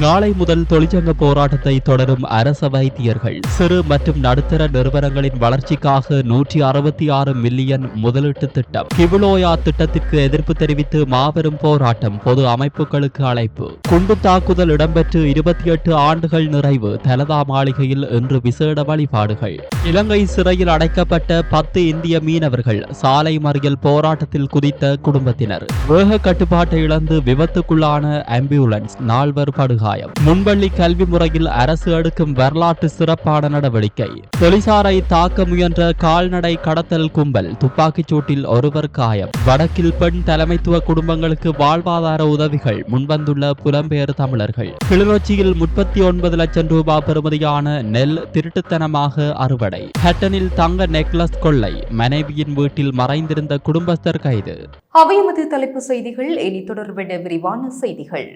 நாளை முதல் தொழிற்சங்க போராட்டத்தை தொடரும் அரச வைத்தியர்கள். சிறு மற்றும் நடுத்தர நிறுவனங்களின் வளர்ச்சிக்காக நூற்றி அறுபத்தி ஆறு மில்லியன் முதலீட்டு திட்டம். கிவுலோயா திட்டத்திற்கு எதிர்ப்பு தெரிவித்து மாபெரும் போராட்டம் பொது அமைப்புகளுக்கு அழைப்பு. குண்டு தாக்குதல் இடம்பெற்று இருபத்தி எட்டு ஆண்டுகள் நிறைவு தலதா மாளிகையில் இன்று விசேட வழிபாடுகள். இலங்கை சிறையில் அடைக்கப்பட்ட பத்து இந்திய மீனவர்கள் சாலை மறியல் போராட்டத்தில் குதித்த குடும்பத்தினர். வேக கட்டுப்பாட்டை இழந்து விபத்துக்குள்ளான ஆம்புலன்ஸ் நால்வர் படுகாயம் முன்பள்ளி கல்வி முறையில் அரசு எடுக்கும் வரலாற்று சிறப்பான நடவடிக்கை. தொழிசாரை தாக்க முயன்ற கால்நடை கடத்தல் கும்பல் துப்பாக்கிச் சூட்டில் ஒருவர் காயம். வடக்கில் பெண் தலைமைத்துவ குடும்பங்களுக்கு வாழ்வாதார உதவிகள் முன்வந்துள்ள புலம்பெயர் தமிழர்கள். கிளிநொச்சியில் முப்பத்தி ஒன்பது லட்சம் ரூபாய் பெறுமதியான நெல் திருட்டுத்தனமாக அறுவடை. ஹட்டனில் தங்க நெக்லஸ் கொள்ளை மனைவியின் வீட்டில் மறைந்திருந்த குடும்பஸ்தர் கைது. அவையமது தலைப்பு செய்திகள் இனி தொடர்பென விரிவான செய்திகள்.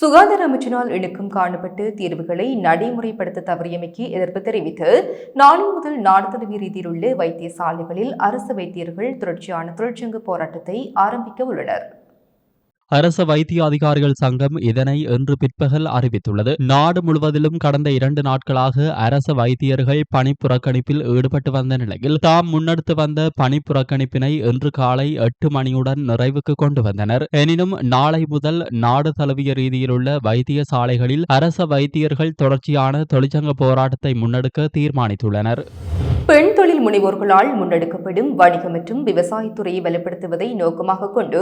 சுகாதார அமைச்சினால் இழுக்கும் காணப்பட்டு தீர்வுகளை நடைமுறைப்படுத்த தவறியமைக்கு எதிர்ப்பு தெரிவித்து நாளை முதல் நாடு தழுவிய ரீதியில் உள்ள வைத்தியசாலைகளில் அரசு வைத்தியர்கள் தொடர்ச்சியான தொழிற்சங்க போராட்டத்தை ஆரம்பிக்க உள்ளனர். அரச வைத்திய அதிகாரிகள் சங்கம் இதனை இன்று பிற்பகல் அறிவித்துள்ளது. நாடு முழுவதிலும் கடந்த இரண்டு நாட்களாக அரச வைத்தியர்கள் பணி புறக்கணிப்பில் ஈடுபட்டு வந்த நிலையில் தாம் முன்னெடுத்து வந்த பணி புறக்கணிப்பினை இன்று காலை எட்டு மணியுடன் நிறைவுக்கு கொண்டு வந்தனர். எனினும் நாளை முதல் நாடு தழுவிய ரீதியிலுள்ள வைத்திய வைத்தியசாலைகளில் அரச வைத்தியர்கள் தொடர்ச்சியான தொழிற்சங்க போராட்டத்தை முன்னெடுக்க தீர்மானித்துள்ளனர். பெண் தொழில் முனைவோர்களால் முன்னெடுக்கப்படும் வணிக மற்றும் விவசாயத்துறையை வலுப்படுத்துவதை நோக்கமாக கொண்டு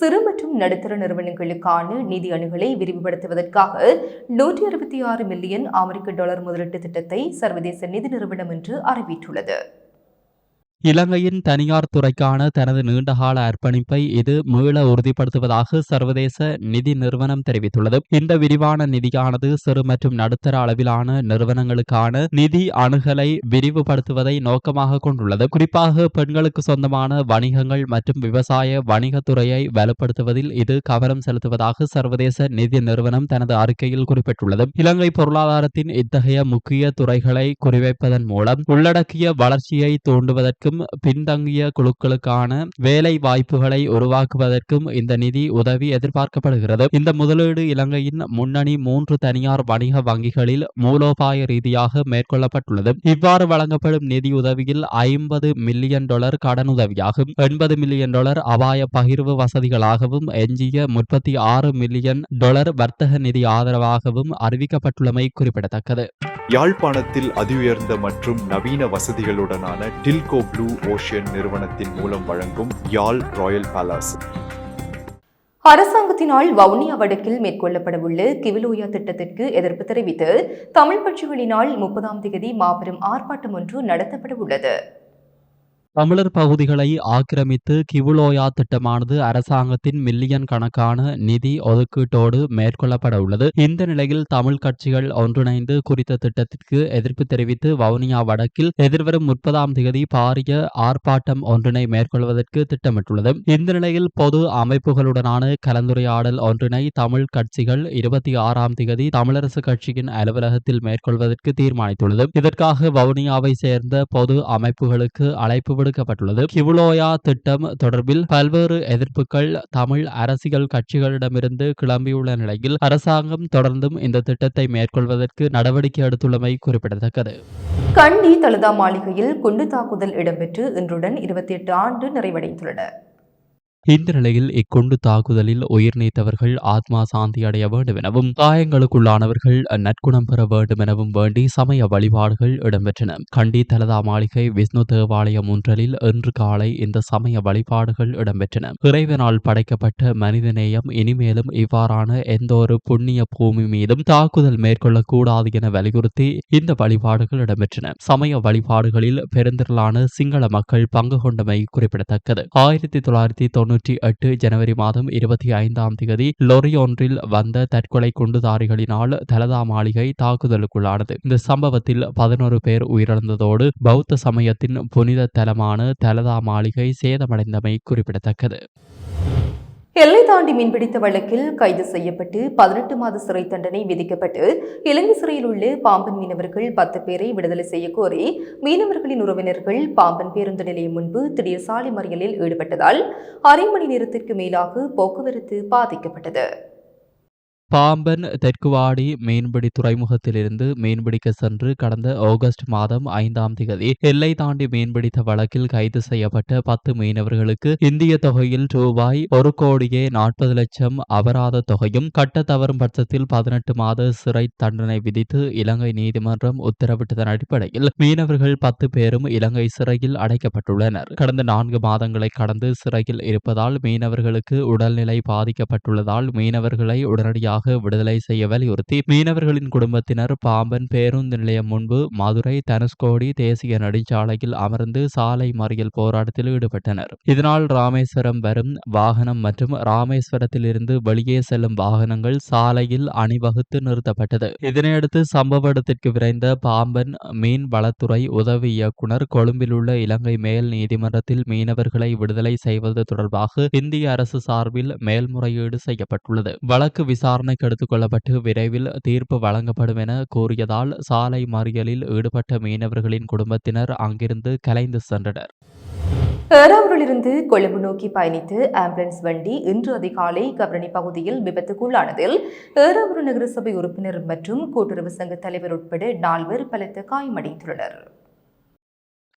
சிறு மற்றும் நடுத்தர நிறுவனங்களுக்கான நிதி அணுகலை விரிவுபடுத்துவதற்காக நூற்றி அறுபத்தி ஆறு மில்லியன் அமெரிக்க டாலர் முதலீட்டு திட்டத்தை சர்வதேச நிதி நிறுவனம் என்று அறிவித்துள்ளது. இலங்கையின் தனியார் துறைக்கான தனது நீண்டகால அர்ப்பணிப்பை இது மீள உறுதிப்படுத்துவதாக சர்வதேச நிதி நிறுவனம் தெரிவித்துள்ளது. இந்த விரிவான நிதியானது சிறு மற்றும் நடுத்தர அளவிலான நிறுவனங்களுக்கான நிதி அணுகலை விரிவுபடுத்துவதை நோக்கமாக கொண்டுள்ளது. குறிப்பாக பெண்களுக்கு சொந்தமான வணிகங்கள் மற்றும் விவசாய வணிகத்துறையை வலுப்படுத்துவதில் இது கவனம் செலுத்துவதாக சர்வதேச நிதி நிறுவனம் தனது அறிக்கையில் குறிப்பிட்டுள்ளது. இலங்கை பொருளாதாரத்தின் இத்தகைய முக்கிய துறைகளை குறிவைப்பதன் மூலம் உள்ளடக்கிய வளர்ச்சியை தூண்டுவதற்கு மற்றும் பின்தங்கிய குழுக்களுக்கான வேலை வாய்ப்புகளை உருவாக்குவதற்கும் இந்த நிதி உதவி எதிர்பார்க்கப்படுகிறது. இந்த முதலீடு இலங்கையின் முன்னணி மூன்று தனியார் வணிக வங்கிகளில் மூலோபாய ரீதியாக மேற்கொள்ளப்பட்டுள்ளது. இவ்வாறு வழங்கப்படும் நிதி உதவியில் ஐம்பது மில்லியன் டாலர் கடனுதவியாகும். எண்பது மில்லியன் டாலர் அபாய பகிர்வு வசதிகளாகவும் எஞ்சிய முப்பத்தி ஆறு மில்லியன் டாலர் வர்த்தக நிதி ஆதரவாகவும் அறிவிக்கப்பட்டுள்ளமை குறிப்பிடத்தக்கது. யாழ்ப்பாணத்தில் அதிஉயர்ந்த மற்றும் நவீன வசதிகளுடனான டில்கோ ப்ளூ ஓஷியன் நிறுவனத்தின் மூலம் வழங்கும் யாழ் ராயல் பேலஸ். அரசாங்கத்தினால் வவுனியா வடக்கில் மேற்கொள்ளப்படவுள்ள கிவிலோயா திட்டத்திற்கு எதிர்ப்பு தெரிவித்து தமிழ் கட்சிகளினால் முப்பதாம் தேதி மாபெரும் ஆர்ப்பாட்டம் ஒன்று நடத்தப்படவுள்ளது. தமிழர் பகுதிகளை ஆக்கிரமித்து கிவுலோயா திட்டமானது அரசாங்கத்தின் மில்லியன் கணக்கான நிதி ஒதுக்கீட்டோடு மேற்கொள்ளப்பட உள்ளது. இந்த நிலையில் தமிழ் கட்சிகள் ஒன்றிணைந்து குறித்த திட்டத்திற்கு எதிர்ப்பு தெரிவித்து வவுனியா வடக்கில் எதிர்வரும் முப்பதாம் தேதி பாரிய ஆர்ப்பாட்டம் ஒன்றினை மேற்கொள்வதற்கு திட்டமிட்டுள்ளது. இந்த நிலையில் பொது அமைப்புகளுடனான கலந்துரையாடல் ஒன்றினை தமிழ் கட்சிகள் இருபத்தி ஆறாம் தேதி தமிழரசு கட்சியின் அலுவலகத்தில் மேற்கொள்வதற்கு தீர்மானித்துள்ளது. இதற்காக வவுனியாவை சேர்ந்த பொது அமைப்புகளுக்கு அழைப்பு விடுக்கப்பட்டுள்ளது கிவுலோயா திட்டம் தொடர்பில் பல்வேறு எதிர்ப்புகள் தமிழ் அரசியல் கட்சிகளிடமிருந்து கிளம்பியுள்ள நிலையில் அரசாங்கம் தொடர்ந்தும் இந்த திட்டத்தை மேற்கொள்வதற்கு நடவடிக்கை எடுத்துள்ளமை குறிப்பிடத்தக்கது. கண்டி தலதா மாளிகையில் குண்டு தாக்குதல் இடம்பெற்று இன்றுடன் இருபத்தி எட்டு ஆண்டு நிறைவடைந்துள்ளன. இந்த நிலையில் இக்குண்டு தாக்குதலில் உயிர் நீத்தவர்கள் ஆத்மா சாந்தி அடைய வேண்டும் எனவும் காயங்களுக்குள்ளானவர்கள் நற்குணம் பெற வேண்டும் எனவும் வேண்டி சமய வழிபாடுகள் இடம்பெற்றன. கண்டி தலதா மாளிகை விஷ்ணு தேவாலயம் ஒன்றலில் இன்று காலை இந்த சமய வழிபாடுகள் இடம்பெற்றன. இறைவனால் படைக்கப்பட்ட மனிதநேயம் இனிமேலும் இவ்வாறான எந்த ஒரு புண்ணிய பூமி மீதும் தாக்குதல் மேற்கொள்ளக்கூடாது என வலியுறுத்தி இந்த வழிபாடுகள் இடம்பெற்றன. சமய வழிபாடுகளில் பெருந்திரளான சிங்கள மக்கள் பங்கு கொண்டமை குறிப்பிடத்தக்கது. ஆயிரத்தி தொள்ளாயிரத்தி தொன்னூற்றி எட்டு ஜனவரி மாதம் இருபத்தி ஐந்தாம் தேதி லொரி ஒன்றில் வந்த தற்கொலை குண்டுதாரிகளினால் தலதா மாளிகை தாக்குதலுக்குள்ளானது. இந்த சம்பவத்தில் பதினோரு பேர் உயிரிழந்ததோடு பௌத்த சமயத்தின் புனித தலமான தலதா மாளிகை சேதமடைந்தமை குறிப்பிடத்தக்கது. எல்லை தாண்டி மீன்பிடித்த வழக்கில் கைது செய்யப்பட்டு பதினெட்டு மாத சிறை தண்டனை விதிக்கப்பட்டு இலங்கை சிறையில் உள்ள பாம்பன் மீனவர்கள் பத்து பேரை விடுதலை செய்ய கோரி மீனவர்களின் உறவினர்கள் பாம்பன் பேருந்து நிலையம் முன்பு திடீர் சாலை மறியலில் ஈடுபட்டதால் அரை மணி நேரத்திற்கு மேலாக போக்குவரத்து பாதிக்கப்பட்டது. பாம்பன் தெற்குவாடி மீன்பிடி துறைமுகத்திலிருந்து மீன்பிடிக்க சென்று கடந்த ஆகஸ்ட் மாதம் ஐந்தாம் தேதி எல்லை தாண்டி மீன்பிடித்த வழக்கில் கைது செய்யப்பட்ட பத்து மீனவர்களுக்கு இந்திய தொகையில் ரூபாய் ஒரு கோடியே நாற்பது லட்சம் அபராத தொகையும் கட்ட தவறும் பட்சத்தில் பதினெட்டு மாத சிறை தண்டனை விதித்து இலங்கை நீதிமன்றம் உத்தரவிட்டதன் அடிப்படையில் மீனவர்கள் பத்து பேரும் இலங்கை சிறையில் அடைக்கப்பட்டுள்ளனர். கடந்த நான்கு மாதங்களை கடந்து சிறையில் இருப்பதால் மீனவர்களுக்கு உடல்நிலை பாதிக்கப்பட்டுள்ளதால் மீனவர்களை உடனடியாக உடனடியாக விடுதலை செய்ய வலியுறுத்தி மீனவர்களின் குடும்பத்தினர் பாம்பன் பேருந்து நிலையம் முன்பு மதுரை தனுஷ்கோடி தேசிய நெடுஞ்சாலையில் அமர்ந்து சாலை மறியல் போராட்டத்தில் ஈடுபட்டனர். இதனால் ராமேஸ்வரம் வரும் வாகனம் மற்றும் ராமேஸ்வரத்தில் இருந்து வெளியே செல்லும் வாகனங்கள் சாலையில் அணிவகுத்து நிறுத்தப்பட்டது. இதனையடுத்து சம்பவ இடத்திற்கு விரைந்த பாம்பன் மீன் வளத்துறை உதவி இயக்குனர் கொழும்பில் உள்ள இலங்கை மேல் நீதிமன்றத்தில் மீனவர்களை விடுதலை செய்வது தொடர்பாக இந்திய அரசு சார்பில் மேல்முறையீடு செய்யப்பட்டுள்ளது. வழக்கு விசாரணை விசாரணைக்கு எடுத்துக்கொள்ளப்பட்டு விரைவில் தீர்ப்பு வழங்கப்படும் என கூறியதால் சாலை மறியலில் ஈடுபட்ட மீனவர்களின் குடும்பத்தினர் அங்கிருந்து கலைந்து சென்றனர். ஏறாவூரிலிருந்து கொழும்பு நோக்கி பயணித்து ஆம்புலன்ஸ் வண்டி இன்று அதிகாலை கபரணி பகுதியில் விபத்துக்குள்ளானதில் ஏறாவூர் நகரசபை உறுப்பினர் மற்றும் கூட்டுறவு சங்க தலைவர் உட்பட நால்வர் பலத்த காயமடைந்துள்ளனர்.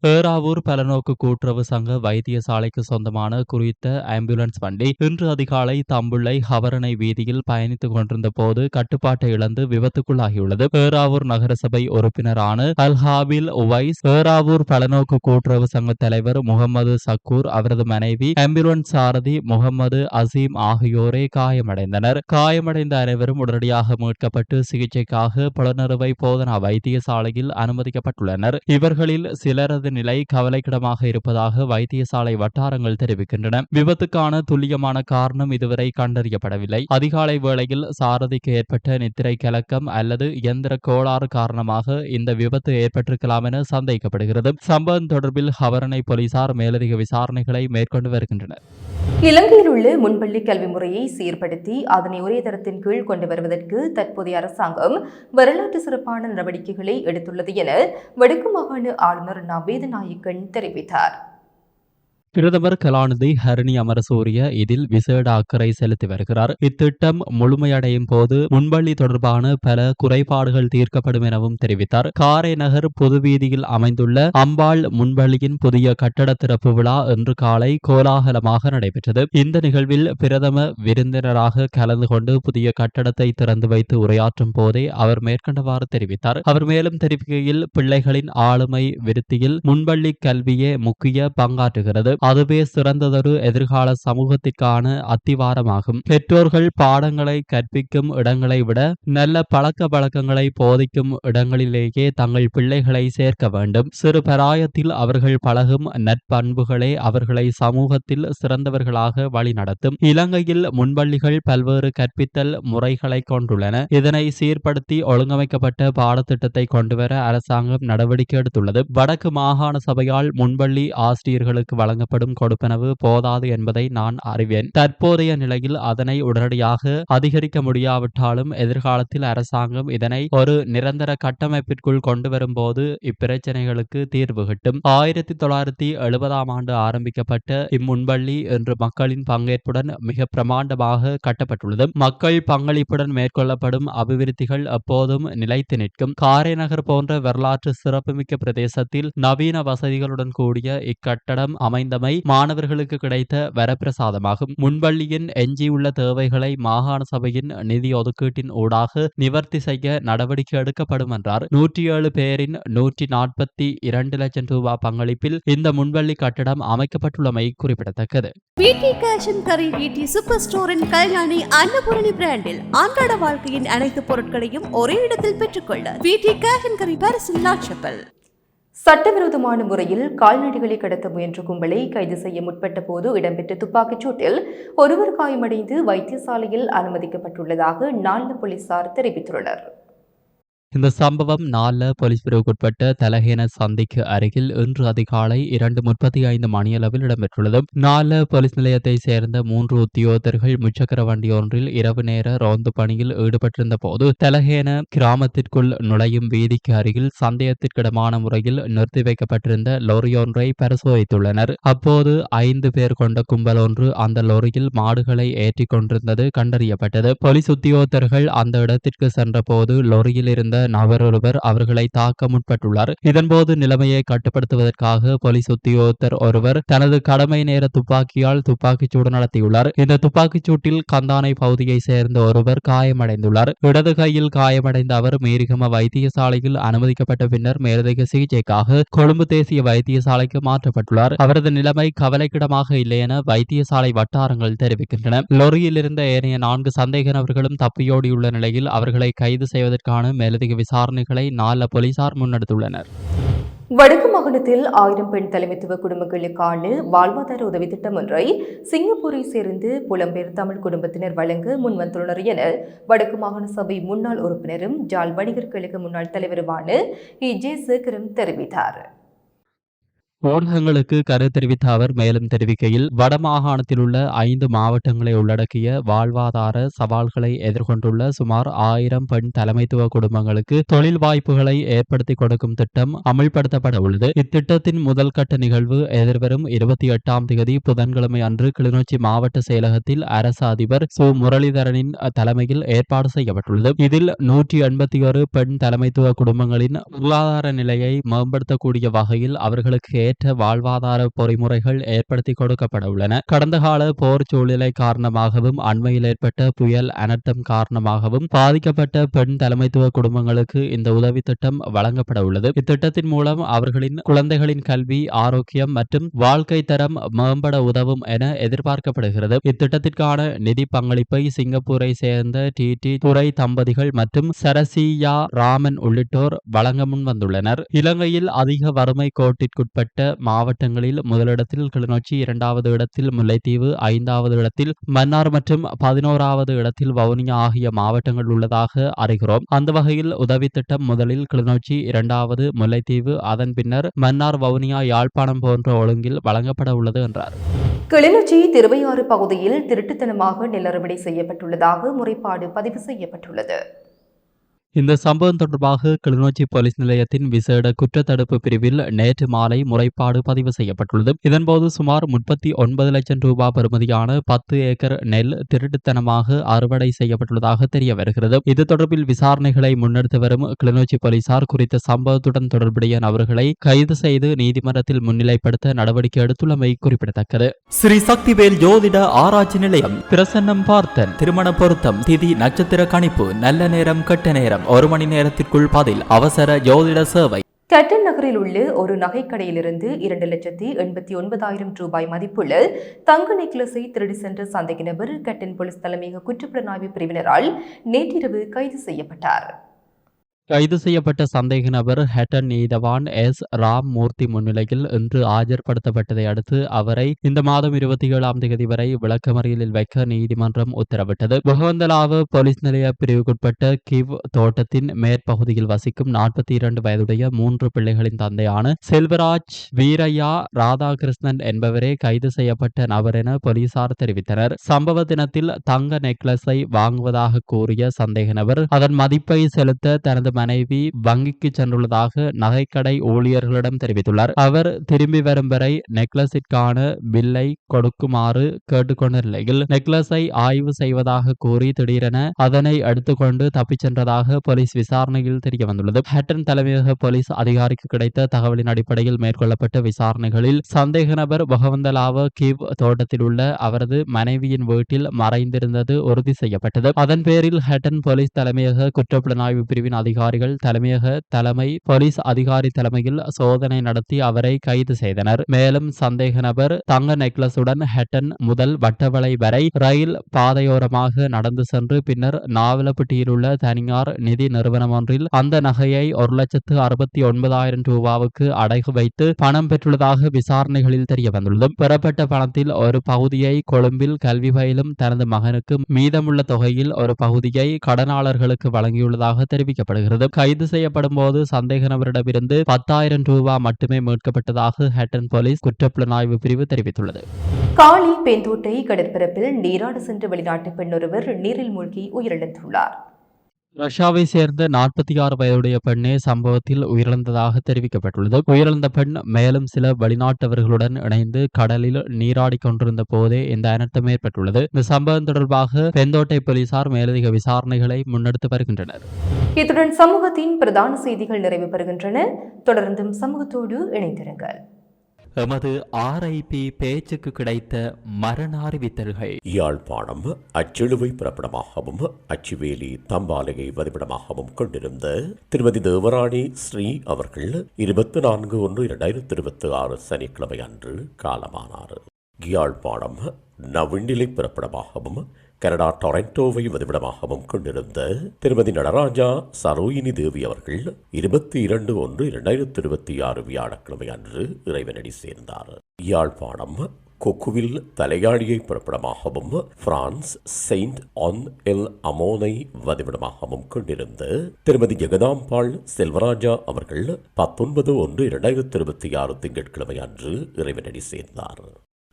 ஏறாவூர் பலநோக்கு கூட்டுறவு சங்க வைத்தியசாலைக்கு சொந்தமான குறித்த ஆம்புலன்ஸ் வண்டி இன்று அதிகாலை தம்புள்ளை ஹவரணை வீதியில் பயணித்துக் கொண்டிருந்த போது கட்டுப்பாட்டை இழந்து விபத்துக்குள்ளாகியுள்ளது. ஏறாவூர் நகரசபை உறுப்பினரான அல்ஹாபில் உவைஸ் ஏறாவூர் பலநோக்கு கூட்டுறவு சங்க தலைவர் முகமது சக்கூர் அவரது மனைவி ஆம்புலன்ஸ் சாரதி முகமது அசீம் ஆகியோரே காயமடைந்தனர். காயமடைந்த அனைவரும் உடனடியாக மீட்கப்பட்டு சிகிச்சைக்காக புலனறுவை போதனா வைத்தியசாலையில் அனுமதிக்கப்பட்டுள்ளனர். இவர்களில் சிலரது நிலை கவலைக்கிடமாக இருப்பதாக வைத்தியசாலை வட்டாரங்கள் தெரிவிக்கின்றன. விபத்துக்கான துல்லியமான காரணம் இதுவரை கண்டறியப்படவில்லை. அதிகாலை வேளையில் சாரதிக்கு ஏற்பட்ட நித்திரை கலக்கம் அல்லது இயந்திர கோளாறு காரணமாக இந்த விபத்து ஏற்பட்டிருக்கலாம் என சந்தேகிக்கப்படுகிறது சம்பவம் தொடர்பில் ஹவரணை போலீசார் மேலதிக விசாரணைகளை மேற்கொண்டு வருகின்றனர். இலங்கையில் உள்ள முன்பள்ளி கல்வி முறையை சீர்படுத்தி அதனை ஒரே தரத்தின் கீழ் கொண்டு வருவதற்கு தற்போதைய அரசாங்கம் வரலாற்று சிறப்பான நடவடிக்கைகளை எடுத்துள்ளது என வடக்கு மாகாண ஆளுநர் நவேத நாயக்கன் தெரிவித்தார். பிரதமர் கலாநிதி ஹரணி அமரசூரிய இதில் விசேட அக்கறை செலுத்தி வருகிறார். இத்திட்டம் முழுமையடையும் போது முன்பள்ளி தொடர்பான பல குறைபாடுகள் தீர்க்கப்படும் எனவும் தெரிவித்தார். காரை நகர் பொது வீதியில் அமைந்துள்ள அம்பாள் முன்பள்ளியின் புதிய கட்டட திறப்பு விழா இன்று காலை கோலாகலமாக நடைபெற்றது. இந்த நிகழ்வில் பிரதம விருந்தினராக கலந்து கொண்டு புதிய கட்டடத்தை திறந்து வைத்து உரையாற்றும் போதே அவர் மேற்கண்டவாறு தெரிவித்தார். அவர் மேலும் தெரிவிக்கையில் பிள்ளைகளின் ஆளுமை விருத்தியில் முன்பள்ளி கல்வியே முக்கிய பங்காற்றுகிறது. அதுவே சிறந்ததொரு எதிர்கால சமூகத்திற்கான அத்திவாரமாகும். பெற்றோர்கள் பாடங்களை கற்பிக்கும் இடங்களை விட நல்ல பழக்க வழக்கங்களை போதிக்கும் இடங்களிலேயே தங்கள் பிள்ளைகளை சேர்க்க வேண்டும். சிறு பராயத்தில் அவர்கள் பழகும் நற்பண்புகளே அவர்களை சமூகத்தில் சிறந்தவர்களாக வழிநடத்தும். இலங்கையில் முன்பள்ளிகள் பல்வேறு கற்பித்தல் முறைகளை கொண்டுள்ளன. இதனை சீர்படுத்தி ஒழுங்கமைக்கப்பட்ட பாடத்திட்டத்தை கொண்டுவர அரசாங்கம் நடவடிக்கை எடுத்துள்ளது. வடக்கு மாகாண சபையால் முன்பள்ளி ஆசிரியர்களுக்கு வழங்க எனப்படும் கொடுப்பனவு போதாது என்பதை நான் அறிவேன். தற்போதைய நிலையில் அதனை உடனடியாக அதிகரிக்க முடியாவிட்டாலும் எதிர்காலத்தில் அரசாங்கம் இதனை ஒரு நிரந்தர கட்டமைப்பிற்குள் கொண்டு வரும்போது இப்பிரச்சனைகளுக்கு தீர்வு கிட்டும். ஆயிரத்தி தொள்ளாயிரத்தி எழுபதாம் ஆண்டு ஆரம்பிக்கப்பட்ட இம்முன்பள்ளி இன்று மக்களின் பங்கேற்புடன் மிக பிரமாண்டமாக கட்டப்பட்டுள்ளது. மக்கள் பங்களிப்புடன் மேற்கொள்ளப்படும் அபிவிருத்திகள் எப்போதும் நிலைத்து நிற்கும். காரைநகர் போன்ற வரலாற்று சிறப்புமிக்க பிரதேசத்தில் நவீன வசதிகளுடன் கூடிய இக்கட்டடம் அமைந்த உள்ளமை மாணவர்களுக்கு கிடைத்த வரப்பிரசாதமாகும். முன்பள்ளியின் எஞ்சியுள்ள தேவைகளை மாகாண சபையின் நிதி ஒதுக்கீட்டின் ஊடாக நிவர்த்தி செய்ய நடவடிக்கை எடுக்கப்படும் என்றார். நூற்றி ஏழு பேரின் நூற்றி நாற்பத்தி இரண்டு லட்சம் ரூபாய் பங்களிப்பில் இந்த முன்பள்ளி கட்டடம் அமைக்கப்பட்டுள்ளமை குறிப்பிடத்தக்கது. சூப்பர் ஸ்டோரின் கல்யாணி அன்னபூரணி பிராண்டில் அன்றாட வாழ்க்கையின் அனைத்து பொருட்களையும் ஒரே இடத்தில் பெற்றுக்கொள்ள பிடி கேஷன் கரி பாரிசின் லாட்சப்பல் சட்டவிரோதமான முறையில் கால்நடைகளை கடத்த முயன்ற கும்பலை கைது செய்ய முற்பட்ட போது இடம்பெற்ற துப்பாக்கிச் சூட்டில் ஒருவர் காயமடைந்து வைத்தியசாலையில் அனுமதிக்கப்பட்டுள்ளதாக நான்கு போலீசார் தெரிவித்துள்ளனர். இந்த சம்பவம் நால போலீஸ் பிரிவுக்குட்பட்ட தலஹேன சந்திக்கு அருகில் இன்று அதிகாலை இரண்டு முப்பத்தி ஐந்து மணியளவில் இடம்பெற்றுள்ளது. நால போலீஸ் நிலையத்தை சேர்ந்த மூன்று உத்தியோகத்தர்கள் முச்சக்கர வண்டி ஒன்றில் இரவு நேர ரோந்து பணியில் ஈடுபட்டிருந்த போது தலஹேன கிராமத்திற்குள் நுழையும் வீதிக்கு அருகில் சந்தேகத்திற்கிடமான முறையில் நிறுத்தி வைக்கப்பட்டிருந்த லொரியொன்றை பரிசோதித்துள்ளனர். அப்போது ஐந்து பேர் கொண்ட கும்பல் ஒன்று அந்த லொரியில் மாடுகளை ஏற்றிக் கொண்டிருந்தது கண்டறியப்பட்டது. போலீஸ் உத்தியோகத்தர்கள் அந்த இடத்திற்கு சென்றபோது லொரியில் இருந்த நபரொருவர் அவர்களை தாக்க முற்பட்டுள்ளார். இதன்போது நிலைமையை கட்டுப்படுத்துவதற்காக போலீஸ் உத்தியோகத்தர் ஒருவர் தனது கடமை நேர துப்பாக்கியால் துப்பாக்கிச்சூடு நடத்தியுள்ளார். இந்த துப்பாக்கிச்சூட்டில் கந்தானை பகுதியை சேர்ந்த ஒருவர் காயமடைந்துள்ளார். இடது கையில் காயமடைந்த அவர் மேரிகம வைத்தியசாலையில் அனுமதிக்கப்பட்ட பின்னர் மேலதிக சிகிச்சைக்காக கொழும்பு தேசிய வைத்தியசாலைக்கு மாற்றப்பட்டுள்ளார். அவரது நிலைமை கவலைக்கிடமாக இல்லை என வைத்தியசாலை வட்டாரங்கள் தெரிவிக்கின்றன. லொரியில் இருந்த ஏனைய நான்கு சந்தேக நபர்களும் தப்பியோடியுள்ள நிலையில் அவர்களை கைது செய்வதற்கான மேலதிக விசாரணைகளை நால போலீசார் முன்னெடுத்துள்ளனர். வடக்கு மாகாணத்தில் ஆயிரம் பெண் தலைமைத்துவ குடும்பங்களுக்கான வாழ்வாதார உதவி திட்டம் ஒன்றை சிங்கப்பூரை சேர்ந்து புலம்பெயர் தமிழ் குடும்பத்தினர் வழங்க முன்வந்துள்ளனர் என வடக்கு மாகாண சபை முன்னாள் உறுப்பினரும் ஜால் வணிகர் கழக முன்னாள் தலைவருமான இ ஜே சேகரம் தெரிவித்தார். ஊடகங்களுக்கு கருத்து தெரிவித்த அவர் மேலும் தெரிவிக்கையில் வடமாகாணத்தில் உள்ள ஐந்து மாவட்டங்களை உள்ளடக்கிய வாழ்வாதார சவால்களை எதிர்கொண்டுள்ள சுமார் ஆயிரம் பெண் தலைமைத்துவ குடும்பங்களுக்கு தொழில் வாய்ப்புகளை ஏற்படுத்தி கொடுக்கும் திட்டம் அமல்படுத்தப்பட உள்ளது. இத்திட்டத்தின் முதல் கட்ட நிகழ்வு எதிர்வரும் இருபத்தி எட்டாம் தேதி புதன்கிழமை அன்று கிளிநொச்சி மாவட்ட செயலகத்தில் அரச அதிபர் சு. முரளிதரனின் தலைமையில் ஏற்பாடு செய்யப்பட்டுள்ளது. இதில் நூற்றி எண்பத்தி ஒரு பெண் தலைமைத்துவ குடும்பங்களின் பொருளாதார நிலையை மேம்படுத்தக்கூடிய வகையில் அவர்களுக்கு ஏற்ற வாழ்வாதார பொறிமுறைகள் ஏற்படுத்தி கொடுக்கப்பட உள்ளன கடந்த கால போர் சூழ்நிலை காரணமாகவும் அண்மையில் ஏற்பட்ட புயல் அனர்த்தம் காரணமாகவும் பாதிக்கப்பட்ட பெண் தலைமைத்துவ குடும்பங்களுக்கு இந்த உதவி திட்டம் வழங்கப்பட உள்ளது இத்திட்டத்தின் மூலம் அவர்களின் குழந்தைகளின் கல்வி ஆரோக்கியம் மற்றும் வாழ்க்கை தரம் மேம்பட உதவும் என எதிர்பார்க்கப்படுகிறது. இத்திட்டத்திற்கான நிதி பங்களிப்பை சிங்கப்பூரை சேர்ந்த டி. டி. துறை தம்பதிகள் மற்றும் சரசியா ராமன் உள்ளிட்டோர் வழங்க முன் வந்துள்ளனர் இலங்கையில் அதிக வறுமை கோட்டிற்குட்பட்ட மாவட்டங்களில் முதலிடத்தில் கிளிநொச்சி இரண்டாவது இடத்தில் முல்லைத்தீவு ஐந்தாவது இடத்தில் மன்னார் மற்றும் பதினோராவது இடத்தில் வவுனியா ஆகிய மாவட்டங்கள் உள்ளதாக அறிகிறோம். அந்த வகையில் உதவி திட்டம் முதலில் கிளிநொச்சி இரண்டாவது முல்லைத்தீவு அதன் பின்னர் மன்னார் வவுனியா யாழ்ப்பாணம் போன்ற ஒழுங்கில் வழங்கப்பட உள்ளது என்றார். கிளிநொச்சி திருவையாறு பகுதியில் திருட்டுத்தனமாக நெல்லறுவடை செய்யப்பட்டுள்ளதாக முறைப்பாடு பதிவு செய்யப்பட்டுள்ளது. இந்த சம்பவம் தொடர்பாக கிளிநொச்சி போலீஸ் நிலையத்தின் விசேட குற்றத்தடுப்பு பிரிவில் நேற்று மாலை முறைப்பாடு பதிவு செய்யப்பட்டுள்ளது. இதன்போது சுமார் முப்பத்தி ஒன்பது லட்சம் ரூபாய் பெறுமதியான பத்து ஏக்கர் நெல் திருட்டுத்தனமாக அறுவடை செய்யப்பட்டுள்ளதாக தெரிய வருகிறது. இது தொடர்பில் விசாரணைகளை முன்னெடுத்து வரும் கிளிநொச்சி போலீசார் குறித்த சம்பவத்துடன் தொடர்புடைய நபர்களை கைது செய்து நீதிமன்றத்தில் முன்னிலைப்படுத்த நடவடிக்கை எடுத்துள்ளமை குறிப்பிடத்தக்கது. ஸ்ரீ சக்திவேல் ஜோதிட ஆராய்ச்சி நிலையம் பிரசன்னம் பார்த்தன். திருமண பொருத்தம் திதி நட்சத்திர கணிப்பு நல்ல நேரம் கெட்ட நேரம். ஒரு மணி நேரத்திற்குள் பதில் அவசர ஜோதிட சேவை. கட்டன் நகரில் உள்ள ஒரு நகைக்கடையிலிருந்து இரண்டு லட்சத்தி எண்பத்தி ஒன்பதாயிரம் ரூபாய் மதிப்புள்ள தங்க நெக்லஸை திருடி சென்ற சந்தேக நபர் கட்டன் போலீஸ் தலைமையக குற்றப்புலனாய்வு பிரிவினரால் நேற்றிரவு கைது செய்யப்பட்டார். கைது செய்யப்பட்ட சந்தேக நபர் ஹெட்டன் நீதவான் எஸ். ராம் மூர்த்தி முன்னிலையில் இன்று ஆஜர்படுத்தப்பட்டதை அடுத்து அவரை இந்த மாதம் இருபத்தி ஏழாம் தேதி வரை விளக்கமறியலில் வைக்க நீதிமன்றம் உத்தரவிட்டது. முகவந்தலாவு போலீஸ் நிலைய பிரிவுக்குட்பட்ட கிவ் தோட்டத்தின் மேற்பகுதியில் வசிக்கும் நாற்பத்தி இரண்டு வயதுடைய மூன்று பிள்ளைகளின் தந்தையான செல்வராஜ் வீரையா ராதாகிருஷ்ணன் என்பவரே கைது செய்யப்பட்ட நபர் என போலீசார் தெரிவித்தனர். சம்பவ தினத்தில் தங்க நெக்லஸை வாங்குவதாக கூறிய சந்தேக நபர் அதன் மதிப்பை செலுத்த தனது மனைவி வங்கிக்கு சென்றுள்ளதாக நகைக்கடை ஊழியர்களிடம் தெரிவித்துள்ளார். அவர் திரும்பி வரும் வரை நெக்லஸிற்கான பில்லை கொடுக்குமாறு கேட்டுக்கொண்ட நிலையில் நெக்லஸை ஆய்வு செய்வதாக கூறி திடீரென அதனை எடுத்துக்கொண்டு தப்பிச் சென்றதாக போலீஸ் விசாரணையில் தெரிய வந்துள்ளது ஹட்டன் தலைமையக போலீஸ் அதிகாரிக்கு கிடைத்த தகவலின் அடிப்படையில் மேற்கொள்ளப்பட்ட விசாரணைகளில் சந்தேக நபர் பகவந்தலாவ கீவ் தோட்டத்தில் உள்ள அவரது மனைவியின் வீட்டில் மறைந்திருந்தது உறுதி செய்யப்பட்டது. அதன் பேரில் ஹட்டன் போலீஸ் தலைமையக குற்றப்புலனாய்வு பிரிவின் அதிகாரி அதிகாரிகள் தலைமையக தலைமை போலீஸ் அதிகாரி தலைமையில் சோதனை நடத்தி அவரை கைது செய்தனர். மேலும் சந்தேக நபர் தங்க நெக்லஸுடன் ஹெட்டன் முதல் வட்டவளை வரை ரயில் பாதையோரமாக நடந்து சென்று பின்னர் நாவலப்பட்டியில் உள்ள தனியார் நிதி நிறுவனம் ஒன்றில் அந்த நகையை ஒரு லட்சத்து அறுபத்தி ஒன்பதாயிரம் ரூபாவுக்கு அடகு வைத்து பணம் பெற்றுள்ளதாக விசாரணைகளில் தெரிய வந்துள்ளது பெறப்பட்ட பணத்தில் ஒரு பகுதியை கொழும்பில் கல்வி பயிலும் தனது மகனுக்கு மீதமுள்ள தொகையில் ஒரு பகுதியை கடனாளர்களுக்கு வழங்கியுள்ளதாக தெரிவிக்கப்படுகிறது. வருகிறது. கைது செய்யப்படும் போது சந்தேக நபரிடமிருந்து பத்தாயிரம் ரூபாய் மட்டுமே மீட்கப்பட்டதாக ஹட்டன் போலீஸ் குற்றப்புலனாய்வு பிரிவு தெரிவித்துள்ளது. காலி பெந்தோட்டை கடற்பரப்பில் நீராட சென்ற வெளிநாட்டு பெண் ஒருவர் நீரில் மூழ்கி உயிரிழந்துள்ளார். ரஷ்யாவை சேர்ந்த நாற்பத்தி ஆறு வயதுடைய பெண்ணே சம்பவத்தில் உயிரிழந்ததாக தெரிவிக்கப்பட்டுள்ளது. உயிரிழந்த பெண் மேலும் சில வெளிநாட்டவர்களுடன் இணைந்து கடலில் நீராடிக் கொண்டிருந்த போதே இந்த அனர்த்தம் ஏற்பட்டுள்ளது. இந்த சம்பவம் தொடர்பாக பெந்தோட்டை போலீசார் மேலதிக விசாரணைகளை முன்னெடுத்து வருகின்றனர். இத்துடன் சமூகத்தின் பிரதான செய்திகள் நிறைவு பெறுகின்றன. தொடர்ந்தும் சமூகத்தோடு இணைந்திருங்கள். எமது ஆர்ஐபி பேச்சுக்கு கிடைத்த மரண அறிவித்தல்கள் யாழ்ப்பாணம் அச்செழுவை பிறப்பிடமாகவும் அச்சுவேலி தம்பாலையை வதிப்பிடமாகவும் கொண்டிருந்த திருமதி தேவராணி ஸ்ரீ அவர்கள் இருபத்தி நான்கு ஒன்று இரண்டாயிரத்தி இருபத்தி ஆறு சனிக்கிழமை அன்று காலமானார். யாழ்ப்பாணம் நவிண்ணிலை பிறப்பிடமாகவும் கனடா டொரண்டோவை வதிவிடமாகவும் கொண்டிருந்த திருமதி நடராஜா சரோயினி தேவி அவர்கள் இருபத்தி இரண்டு ஒன்று இரண்டாயிரத்தி இருபத்தி ஆறு வியாழக்கிழமை அன்று இறைவனடி சேர்ந்தார். யாழ்ப்பாணம் கொக்குவில் தலையாடியை புறப்படமாகவும் பிரான்ஸ் செயின்ட் ஆன் எல் அமோனை வதிவிடமாகவும் கொண்டிருந்த திருமதி ஜெகதாம்பாள் செல்வராஜா அவர்கள் பத்தொன்பது ஒன்று இரண்டாயிரத்தி இருபத்தி ஆறு திங்கட்கிழமை அன்று இறைவனடி சேர்ந்தார்.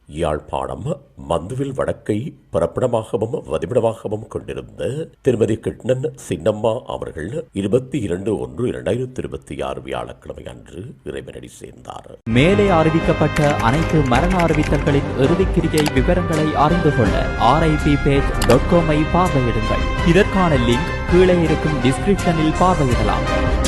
யாழ்ப்பாணம் மந்துவில் வடக்கை பிறப்பிடமாகவும் வதிவிடமாகவும் கொண்டிருந்த திருமதி கிருஷ்ணன் சின்னம்மா அவர்கள் இருபத்தி இரண்டு ஒன்று இரண்டாயிரத்தி இருபத்தி ஆறு வியாழக்கிழமை அன்று இறைவனடி சேர்ந்தார். மேலே அறிவிக்கப்பட்ட அனைத்து மரண அறிவித்தல்களின் இறுதிக்கிரியை விவரங்களை அறிந்து கொள்ள ஆர்ஐபி பேஜ் டாட் காமை பார்வையிடுங்கள். இதற்கான லிங்க் கீழே இருக்கும் டிஸ்கிரிப்ஷனில் பார்வையிடலாம்.